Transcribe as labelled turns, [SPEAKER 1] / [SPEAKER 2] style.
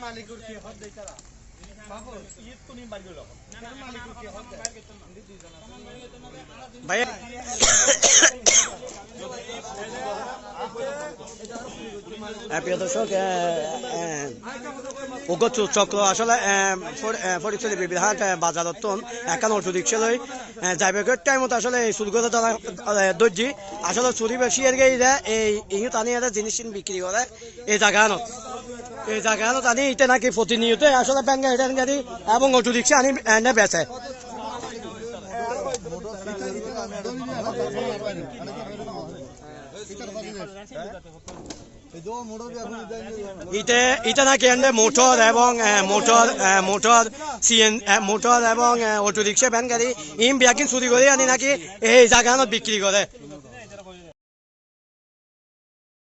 [SPEAKER 1] মালিকুর কি হদ দেই তারা
[SPEAKER 2] হ্যাঁ, প্রিয় দর্শক উগত চক্র আসলে ফরিকশালী বিবিধাট বাজারতন একান লই যাইবেগের টাইমত আসলে সুলগত দর্জি আসলে চুরি বেশি এর গেই এই ইঙ্গিত আনি এটা জিনিস বিক্রি করে। এই জায়গানত এই জায়গানত আনি এটা নাকি প্রতিনিয়ত আসলে ব্যাঙ্গা হেঁটে গাড়ি এবং অটো রিক্সা আনি, এনে বেচে। ইতে নাকি আনবে মোটর এবং মোটর মোটর, সিএন মোটর এবং অটো রিক্সা ভ্যান গাড়ি, ইম বিয়াকিন চুরি করে আনি নাকি এই জায়গা বিক্রি করে।